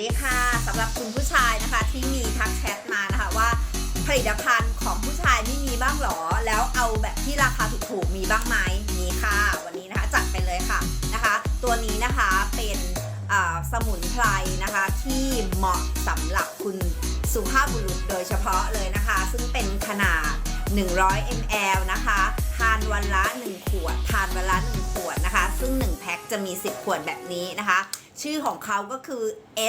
ดีค่ะสำหรับคุณผู้ชายนะคะที่มีทักแชทมานะคะว่า ผลิตภัณฑ์ของผู้ชายไม่มีบ้างหรอ แล้วเอาแบบที่ราคาถูกๆมีบ้างไหมมีค่ะ วันนี้นะคะจัดไปเลยค่ะนะคะ ตัวนี้นะคะเป็นสมุนไพรนะคะที่เหมาะสำหรับคุณสุภาพบุรุษโดยเฉพาะเลยนะคะ ซึ่งเป็นขนาด 100 ml นะคะ ทานวันละ 1 ขวด ทาน จะมี 10 ขวดแบบนี้นะคะ ชื่อของเขาก็คือ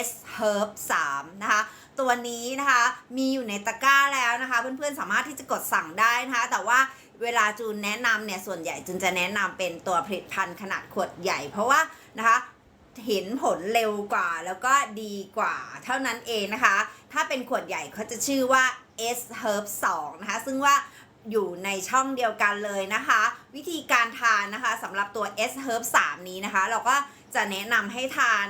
S Herb 3 นะคะ ตัวนี้นะคะมีอยู่ในตะกร้าแล้วนะคะ เพื่อนๆสามารถที่จะกดสั่งได้นะคะ แต่ว่าเวลาจูนแนะนำเนี่ยส่วนใหญ่จูนจะแนะนำเป็นตัวผลิตภัณฑ์ขนาดขวดใหญ่ เพราะว่านะคะเห็นผลเร็วกว่าแล้วก็ดีกว่าเท่านั้นเองนะคะ ถ้าเป็นขวดใหญ่เขาจะชื่อว่า S Herb 2 นะคะ ซึ่งว่า อยู่ในช่องเดียวกันเลยนะคะ วิธีการทานนะคะสำหรับตัว S Herb 3 นี้นะคะ เราก็จะแนะนำให้ทาน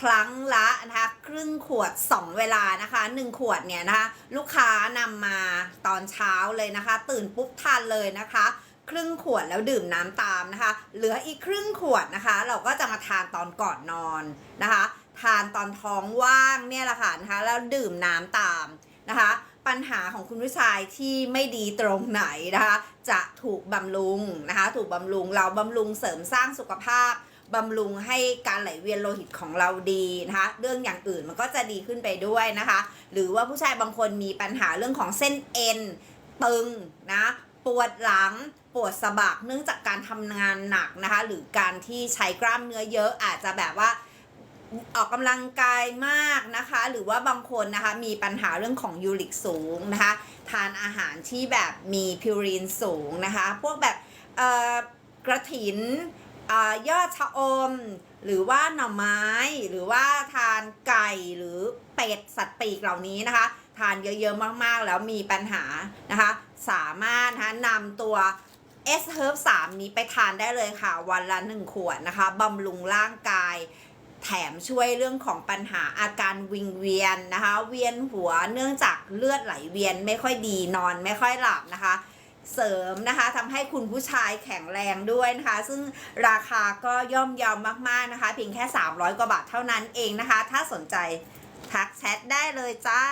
ครั้งละนะคะครึ่งขวด 2 เวลานะคะ 1 ขวดเนี่ยนะคะลูกค้านำมาตอนเช้าเลยนะคะ ตื่นปุ๊บทานเลยนะคะ ครึ่งขวดแล้วดื่มน้ำตามนะคะ เหลืออีกครึ่งขวดนะคะ เราก็จะมาทานตอนก่อนนอนนะคะ ทานตอนท้องว่างเนี่ยแหละค่ะนะคะแล้วดื่มน้ำตามนะคะ ปัญหาของคุณผู้ชายที่ไม่ดีตรงไหนนะคะ จะถูกบำรุงนะคะ ถูกบำรุงเราบำรุงเสริมสร้างสุขภาพบำรุงให้การไหลเวียนโลหิตของเราดีนะคะ เรื่องอย่างอื่นมันก็จะดีขึ้นไปด้วยนะคะ หรือว่าผู้ชายบางคนมีปัญหาเรื่องของเส้นเอ็นตึงนะปวดหลังปวดสะบักเนื่องจากการทำงานหนักนะคะ หรือการที่ใช้กล้ามเนื้อเยอะอาจจะแบบว่า ออกกำลังกายมากนะคะ หรือว่าบางคนนะคะมีปัญหาเรื่องของยูริกสูงนะคะ ทานอาหารที่แบบมีพิวรีนสูงนะคะ พวกแบบกระถินอยอดชะอม หรือว่าหน่อไม้ หรือว่าทานไก่หรือเป็ดสัตว์ปีกเหล่านี้นะคะ ทานเยอะๆมากๆ แล้วมีปัญหานะคะ สามารถนะคะนำตัว S Herb 3นี้ไปทานได้เลยค่ะ วันละ1ขวดนะคะบำรุงร่างกาย แถมช่วยเรื่องของปัญหาอาการวิงเวียนนะคะ เวียนหัวเนื่องจากเลือดไหลเวียนไม่ค่อยดีนอนไม่ค่อยหลับนะคะ เสริมนะคะทำให้คุณผู้ชายแข็งแรงด้วยนะคะ ซึ่งราคาก็ย่อมเยาวมากๆนะคะ เพียงแค่ 300 กว่าบาทเท่านั้นเองนะคะ ถ้าสนใจทักแชทได้เลยจ้า